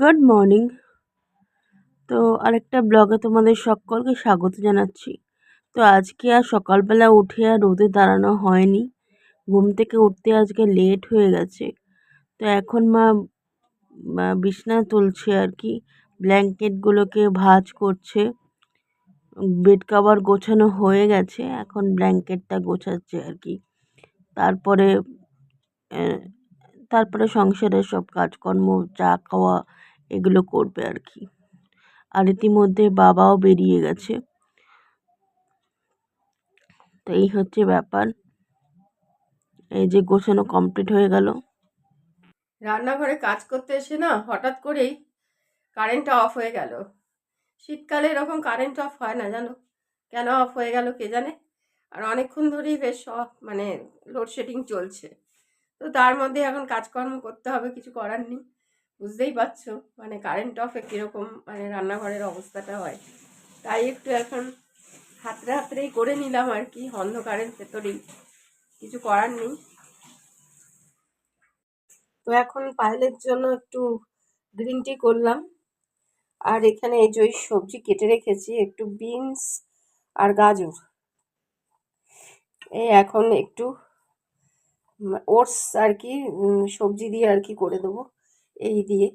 Good morning. তো আরেকটা ব্লগে তোমাদের সকলকে স্বাগত জানাচ্ছি। তো আজকে আর সকালবেলা উঠে আর রোদে দাঁড়ানো হয়নি। ঘুম থেকে উঠতে আজকে লেট হয়ে গেছে। তো এখন মা বিছনা তুলছে আর কি। ব্ল্যাঙ্কেটগুলোকে ভাঁজ করছে। বেড কাভার গোছানো হয়ে গেছে। এখন ব্ল্যাঙ্কেটটা গোছাচ্ছে আর কি। তারপরে তারপরে সংসারের সব কাজকর্ম, চা খাওয়া এগুলো করবে আর কি। আর ইতিমধ্যে বাবাও বেরিয়ে গেছে। তো এই হচ্ছে ব্যাপার। এই যে গোছানো কমপ্লিট হয়ে গেল। রান্নাঘরে কাজ করতে এসে না হঠাৎ করেই কারেন্টটা অফ হয়ে গেল। শীতকালে এরকম কারেন্ট অফ হয় না, জানো? কেন অফ হয়ে গেল কে জানে? আর অনেকক্ষণ ধরেই বেশ মানে লোডশেডিং চলছে। তো তার মধ্যে এখন কাজকর্ম করতে হবে, কিছু করার নেই। বুঝতেই পারছ মানে কারেন্ট অফে কীরকম মানে রান্নাঘরের অবস্থাটা হয়। তাই একটু এখন হাতরে হাতরেই করে নিলাম আর কি, অন্ধকারের ভেতরেই। কিছু করার নেই। তো এখন পায়েলের জন্য একটু গ্রিন টি করলাম। আর এখানে এই যে সবজি কেটে রেখেছি, একটু বিনস আর গাজর। এই এখন একটু ওটস আর কি সবজি দিয়ে আর কি করে দেবো। এই দিয়ে।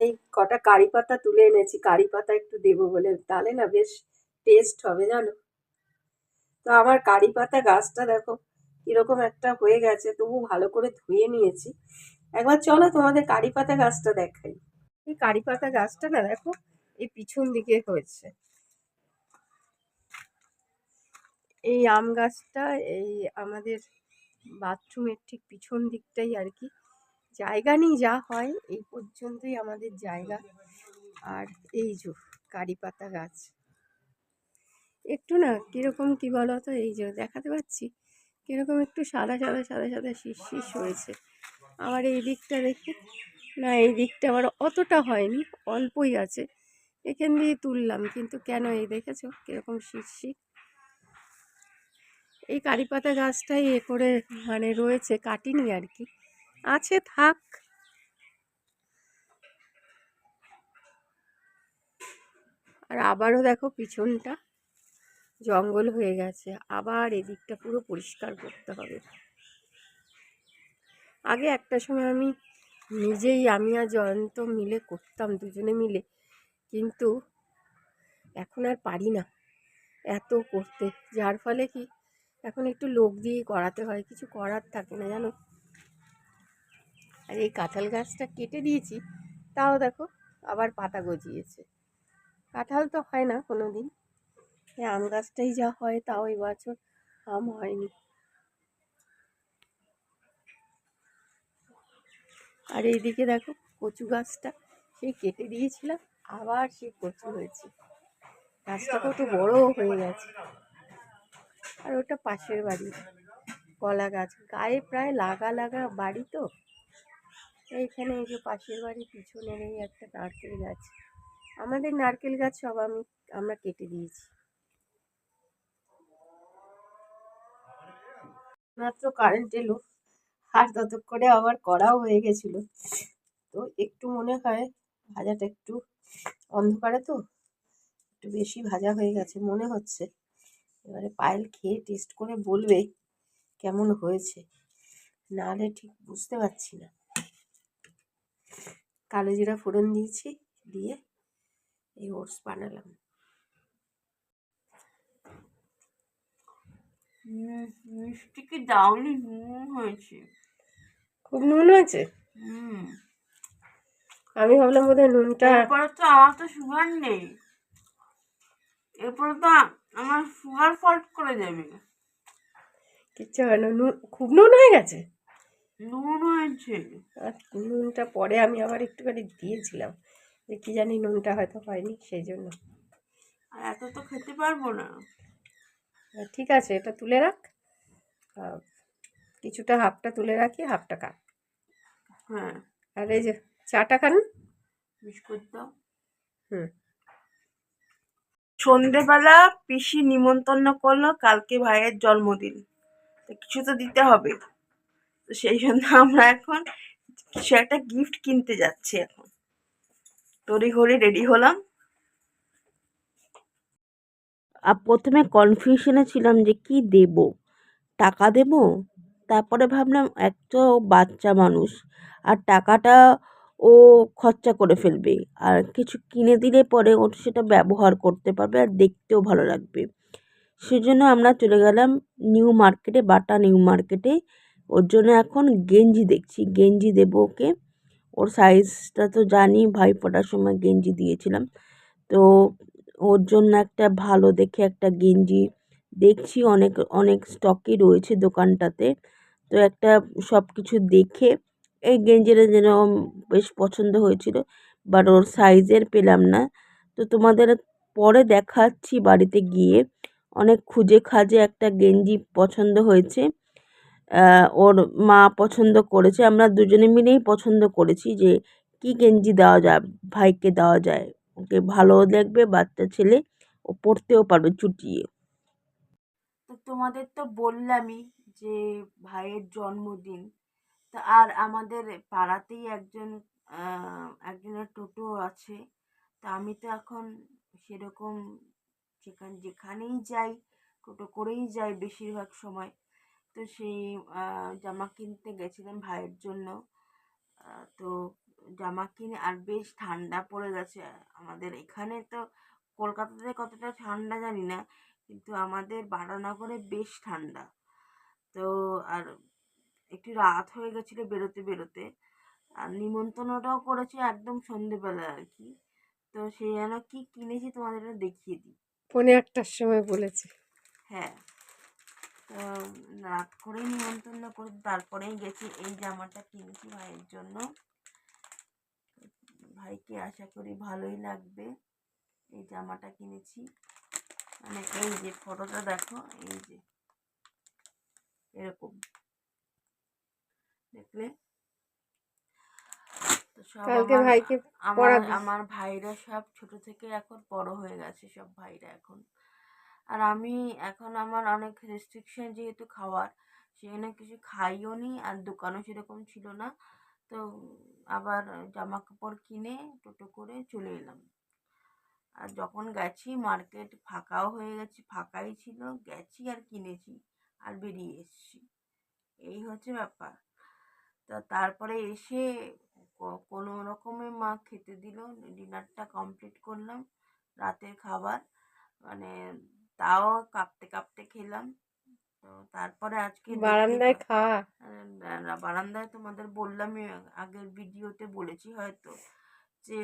এই কটা কারি পাতা তুলে এনেছি, কারি পাতা একটু দেবো বলে। তাহলে না বেশ টেস্ট হবে, জানো? তো আমার কারি পাতা গাছটা দেখো কীরকম একটা হয়ে গেছে, তবু ভালো করে ধুয়ে নিয়েছি। একবার চলো তোমাদের কারি পাতা গাছটা দেখাই। এই কারি পাতা গাছটা না দেখো, এই পিছন দিকে হয়েছে। এই আম গাছটা, এই আমাদের বাথরুমের ঠিক পিছন দিকটাই আর কি। জায়গা নেই যা হয়, এই পর্যন্তই আমাদের জায়গা। আর এই যে কারি পাতা গাছ। একটু না, কীরকম কি বলো তো এই যে দেখাতে পাচ্ছি? কীরকম একটু সাদা সাদা সাদা সাদা শীষ শীষ হয়েছে। আবার এই দিকটা দেখে। না, এই দিকটা আবার অতটা হয়নি, অল্পই আছে। এখান দিয়ে তুললাম, কিন্তু কেন এই দেখেছ? কীরকম শীষ। এই কারি পাতা গাছটাই এ করে মানে রয়েছে, কাটিনি আর কি। আছে, থাক। আর আবারও দেখো পিছনটা জঙ্গল হয়ে গেছে। আবার এদিকটা পুরো পরিষ্কার করতে হবে। আগে একটা সময় আমি নিজেই, আমি আর জয়ন্ত মিলে করতাম, দুজনে মিলে। কিন্তু এখন আর পারি না এত করতে। যার ফলে কি? এখন একটু লোক দিয়ে করাতে হয়। কিছু করার থাকে না, জানো? আর এই কাঁঠাল গাছটা কেটে দিয়েছি, তাও দেখো আবার পাতা গজিয়েছে। কাঁঠাল তো হয় না কোনো দিন এই আম গাছটাই যা হয় তাও এই বছর আম হয়নি। আর এইদিকে দেখো কচু গাছটা সেই কেটে দিয়েছিলাম, আবার সেই কচু হয়েছে। গাছটা কত বড় হয়ে গেছে। আর ওটা পাশের বাড়ি। কলা গাছ, গায়ে প্রায় লাগা লাগা বাড়ি তো। এইখানে এই যে পাশের বাড়ি পিছনের এই একটা নারকেল গাছ। আমাদের নারকেল গাছ সব আমি, আমরা কেটে দিয়েছি। মাত্র কারেন্ট এলো, আর ততক্ষণে আবার কড়াও হয়ে গেছিল। তো একটু মনে হয় ভাজাটা একটু অন্ধকারে তো, একটু বেশি ভাজা হয়ে গেছে মনে হচ্ছে। এবারে পায়েল খেয়ে টেস্ট করে বলবে কেমন হয়েছে। নাহলে ঠিক বুঝতে পারছি না। কালো জিরা ফোড়ন দিয়েছি দিয়ে এই ওটস বানালাম। মিষ্টি কি দাওনি নুন হয়েছে। খুব নুন হয়েছে? আমি ভাবলাম বোধহয় নুনটা এরপরে তো আমার তো সুগার নেই। এরপরে তো আমার সুগার ফল্ট করে যাবে। কিচ্ছু হয় না নুন খুব নুন হয়ে গেছে? নুন হয়েছে আর নুনটা পরে আমি আবার একটুখানি দিয়েছিলাম। যে কী জানি নুনটা হয়তো হয়নি সেই জন্য। আর এত তো খেতে পারব না। ঠিক আছে এটা তুলে রাখ। কিছুটা হাফটা তুলে রাখি হাফটা কাট হ্যাঁ। আর এই যে চাটা খান। বিস্কুট দাও। হুম। সন্ধেবেলা পিসি নিমন্ত্রণ করল কালকে ভাইয়ের জন্মদিন। কিছু তো দিতে হবে। তো সেই জন্য আমরা এখন কিছু একটা গিফট কিনতে যাচ্ছি এখন। তড়ি ঘড়ি রেডি হলাম। আর প্রথমে কনফিউশনে ছিলাম যে কি দেব? টাকা দেব? তারপরে ভাবলাম এক তো বাচ্চা মানুষ, আর টাকাটা ও খরচা করে ফেলবে। আর কিছু কিনে দিলে পরে ও সেটা ব্যবহার করতে পারবে আর দেখতেও ভালো লাগবে। সেজন্য আমরা চলে গেলাম নিউ মার্কেটে বাটা নিউ মার্কেটে ওর জন্য এখন গেঞ্জি দেখছি। গেঞ্জি দেবো ওকে। ওর সাইজটা তো জানি, ভাই ভাইফোঁটার সময় গেঞ্জি দিয়েছিলাম। তো ওর জন্য একটা ভালো দেখে একটা গেঞ্জি দেখছি। অনেক অনেক স্টকই রয়েছে দোকানটাতে। তো একটা সব কিছু দেখে এই গেঞ্জিটা যেন বেশ পছন্দ হয়েছিল বাট ওর সাইজের পেলাম না। তো তোমাদের পরে দেখাচ্ছি বাড়িতে গিয়ে। অনেক খুঁজে খাজে একটা গেঞ্জি পছন্দ হয়েছে। ওর মা পছন্দ করেছে। আমরা দুজনে মিলেই পছন্দ করেছি যে কী গেঞ্জি দেওয়া যায়, ভাইকে দেওয়া যায়। ওকে ভালোও লাগবে বাচ্চা ছেলে, ও পড়তেও পারবে চুটিয়ে। তো তোমাদের তো বললামই যে ভাইয়ের জন্মদিন। তা আর আমাদের পাড়াতেই একজন একজনের টোটো আছে। তা আমি তো এখন সেরকম যেখানে, যেখানেই যাই, টোটো করেই যাই বেশিরভাগ সময়। তো সেই জামা কিনতে গেছিলাম ভাইয়ের জন্য। তো জামা কিনে আর বেশ ঠান্ডা পড়ে গেছে। আমাদের এখানে তো কলকাতাতে কতটা ঠান্ডা জানি না কিন্তু আমাদের বারানগরে বেশ ঠান্ডা। তো আর একটু রাত হয়ে গেছিল বেরোতে বেরোতে। আর নিমন্ত্রণটাও করেছে একদম সন্ধেবেলা আর কি। তো সেই যেন কী কিনেছি তোমাদের দেখিয়ে দিই। পৌনে একটার সময় বলেছে। হ্যাঁ। রাত করেই নিমন্ত্রণ করে তারপরেই গেছি। এই জামাটা কিনেছি ভাইয়ের জন্য। ভাইকে আশা করি ভালোই লাগবে। এই জামাটা কিনেছি। মানে এই যে ফটোটা দেখো এই যে এরকম। দেখলে? কালকে ভাইকে। আমার ভাইরা সব ছোট থেকে এখন বড় হয়ে গেছে সব ভাইরা এখন। আর আমি এখন আমার অনেক রেস্ট্রিকশন যেহেতু খাওয়ার সেখানে কিছু খাইও নি আর দোকানও সেরকম ছিল না। তো আবার জামা কাপড় কিনে টোটো করে চলে এলাম। আর যখন গেছি মার্কেট ফাঁকাও হয়ে গেছে, ফাঁকাই ছিল, গেছি আর কিনেছি আর বেরিয়ে এসেছি। এই হচ্ছে ব্যাপার। তা তারপরে এসে কোনো রকমে মা খেতে দিল ডিনারটা কমপ্লিট করলাম, রাতের খাবার। মানে তাও কাঁপতে কাঁপতে খেলাম। তো তারপরে আজকে বারান্দায় পা- খা। বারান্দায় তোমাদের বললামই আগের ভিডিওতে বলেছি হয়তো যে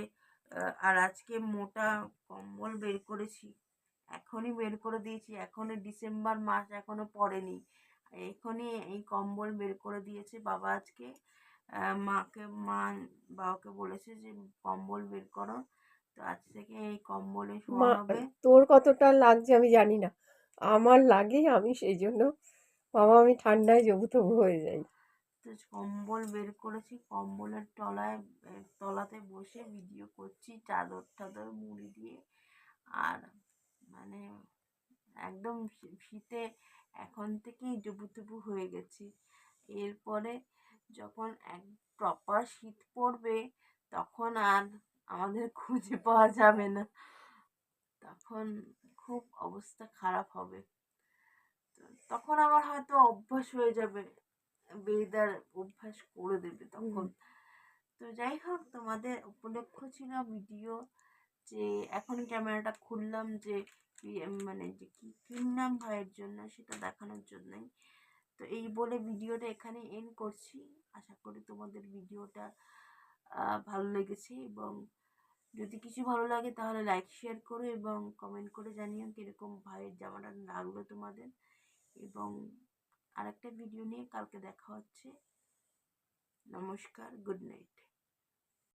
আর আজকে মোটা কম্বল বের করেছি। এখনই বের করে দিয়েছি। এখনই ডিসেম্বর মাস এখনও পড়েনি। এখনই এই কম্বল বের করে দিয়েছে বাবা আজকে। মাকে মা বাবাকে বলেছে যে কম্বল বের করো। তো আজ থেকে এই কম্বলে তোর কতটা লাগছে আমি জানি না। আমার লাগে আমি সেই জন্য বাবা আমি ঠান্ডায় জবু তবু হয়ে যাই। তো কম্বল বের করেছি কম্বলের তলায় তলাতে বসে ভিডিও করছি চাদর টাদর মুড়ি দিয়ে। আর মানে একদম শীতে এখন থেকেই জবুতবু হয়ে গেছি। এরপরে যখন এক প্রপার শীত পড়বে তখন আর আমাদের খুঁজে পাওয়া যাবে না। তখন খুব অবস্থা খারাপ হবে। তখন আমার হয়তো অভ্যাস হয়ে যাবে। বেদার অভ্যাস করে দেবে তখন। তো যাই হোক তোমাদের উপলক্ষ ছিল ভিডিও যে এখন ক্যামেরাটা খুললাম যে মানে যে কি কিনলাম ভাইয়ের জন্য সেটা দেখানোর জন্যই। তো এই বলে ভিডিওটা এখানে এন্ড করছি। আশা করি তোমাদের ভিডিওটা ভালো লেগেছে এবং যদি কিছু ভালো লাগে তাহলে লাইক শেয়ার করো এবং কমেন্ট করে জানিও কীরকম ভাইয়ের জামাটা লাগল তোমাদের এবং আরেকটা ভিডিও নিয়ে কালকে দেখা হচ্ছে। নমস্কার গুড নাইট